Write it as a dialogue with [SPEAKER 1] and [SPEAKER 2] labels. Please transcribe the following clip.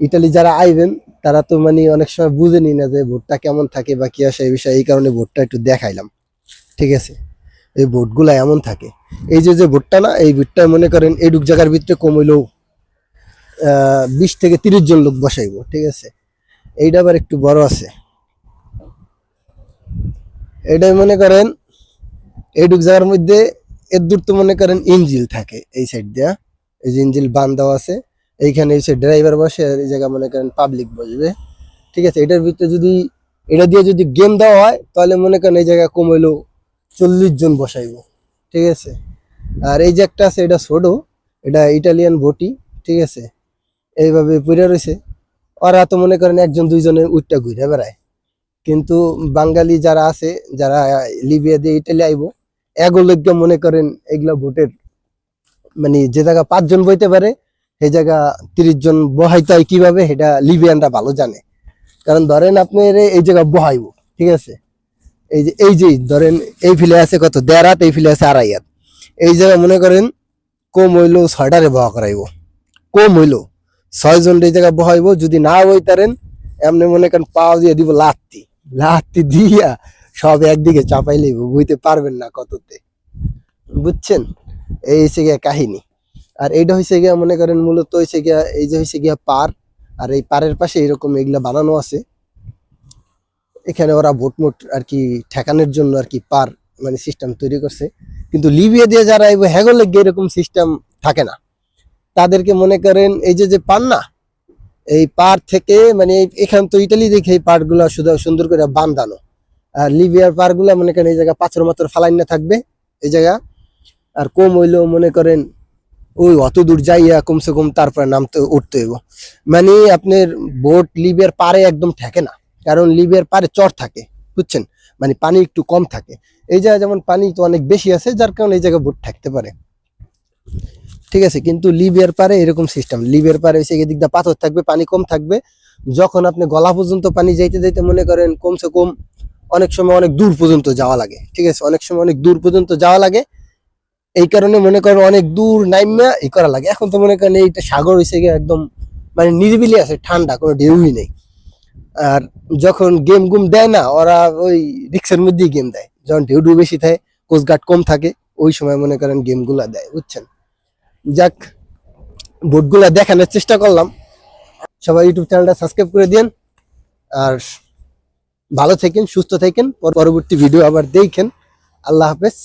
[SPEAKER 1] Italy যারা আইবেন, তারা তো মানে অনেক সময় বুঝেনি না যে ভোটটা কেমন থাকে বা কি আসে, এই বিষয়ে এই কারণে ভোটটা একটু দেখাইলাম। ঠিক আছে? এই ভোটগুলা এমন থাকে। এই যে যে ভোটটা না, এই ভোটটা মনে করেন এইটুক জায়গার ভিতরে কমইলেও বিশ থেকে তিরিশ জন লোক বসাইবো, ঠিক আছে? এইটা আবার একটু বড় আছে। এটাই মনে করেন এইটুক জায়গার মধ্যে এর দূর তো মনে করেন ইঞ্জিল থাকে, এই সাইড দিয়া। এই যে ইঞ্জিল বান দেওয়া আছে এইখানে এসে ড্রাইভার বসে আর এই জায়গা মনে করেন পাবলিক বসবে। ঠিক আছে? এটার ভিতরে যদি, এটা দিয়ে যদি গেম দেওয়া হয়, তাহলে মনে করেন এই জায়গায় কমাইলো চল্লিশ জন বসাইবো। ঠিক আছে? আর এই যে একটা আছে, এটা ছোট, এটা ইটালিয়ান বটি। ঠিক আছে? এইভাবে পড়ে রয়েছে ওরা তো মনে করেন একজন দুইজনে উঠটা ঘুরে বেড়ায়। কিন্তু বাঙালি যারা আছে, যারা লিবিয়া দিয়ে ইটালি আইবো এগুলোকে মনে করেন এগুলা ভোটের মানে যে জায়গা পাঁচজন বইতে পারে সেই জায়গা তিরিশ জন বহাইতে হয় কীভাবে? সেটা লিবিয়ানরা ভালো জানে। কারণ ধরেন আপনি এই জায়গা বহাইবো, ঠিক আছে? এই যে এই যে, ধরেন এই ফিলে আছে কত? দেড় হাত, এই ফিলে আছে আড়াই হাত। এই জায়গা মনে করেন কম হইল ছয়টারে বহা করাইবো। কম হইল ছয় জন এই জায়গা বহাইব, যদি না বইতারেন এমনি মনে করেন পাও দিয়ে দিব লাত্তি। লাত্তি দিয়া সব একদিকে চাপাই লইব, বুঝতে পারবেন না কততে। বুঝছেন? এই হচ্ছে কাহিনী। আর এইটা হয়েছে গিয়া, মনে করেন মূলত হয়েছে গিয়া, এই যে হয়েছে গিয়া পার, আর এই পারের পাশে এরকম এগুলা বানানো আছে। এখানে ওরা ভোট মোট আর কি ঠেকানোর জন্য আর কি পার মানে সিস্টেম তৈরি করছে। কিন্তু লিবিয়া দিয়ে যারা আইবো হ্যাগলে এরকম সিস্টেম থাকে না। তাদেরকে মনে করেন এই যে যে পান না, এই পার থেকে মানে এই- এখান তো ইটালি দেখে এই পারগুলা শুধু সুন্দর করে বান্ধানো। আর লিবিয়ার পারগুলা মনে করেন এই জায়গা পাথর মাত্র ফালাইন থাকবে, এই জায়গা। আর কম হইলেও মনে করেন ওই অত দূর যাইয়া কমসে কম তারপরে নামতে উঠতে হইব। মানে আপনার বোট লিবিয়ার পারে একদম ঠেকে না। কারণ লিবিয়ার পারে চর থাকে, বুঝছেন? মানে পানি একটু কম থাকে। এই জায়গায় যেমন পানি তো অনেক বেশি আছে, যার কারণে এই জায়গায় বোট থাকতে পারে। ঠিক আছে, কিন্তু লিবের পারে এরকম সিস্টেম লিবিয়ার পারে এসে এদিক দিয়ে পাথর থাকবে, পানি কম থাকবে। যখন আপনি গলা পর্যন্ত পানি যাইতে যাইতে মনে করেন কমসে কম অনেক সময় অনেক দূর পর্যন্ত যাওয়া লাগে। ঠিক আছে, অনেক সময় অনেক দূর পর্যন্ত যাওয়া লাগে। এই কারণে মনে করেন অনেক দূর নাইমা ই করা লাগে। এখন তো মনে করেন এইটা সাগর হয়েছে একদম মানে নিরিবিলি আছে, ঠান্ডা, কোনো ঢেউই নেই। আর যখন গেম গুম দেয় না, ওরা ওই রিক্সের মধ্যেই গেম দেয়। যখন ঢেউ ঢেউ বেশি থাকে কোস্টগার্ড কম থাকে, ওই সময় মনে করেন গেমগুলা দেয়, বুঝছেন? যাক, বোটগুলা দেখানোর চেষ্টা করলাম। সবাই ইউটিউব চ্যানেলটা সাবস্ক্রাইব করে দিন আর ভালো থাকেন, সুস্থ থাকেন, পরবর্তী ভিডিও আবার দেখেন। আল্লাহ হাফেজ।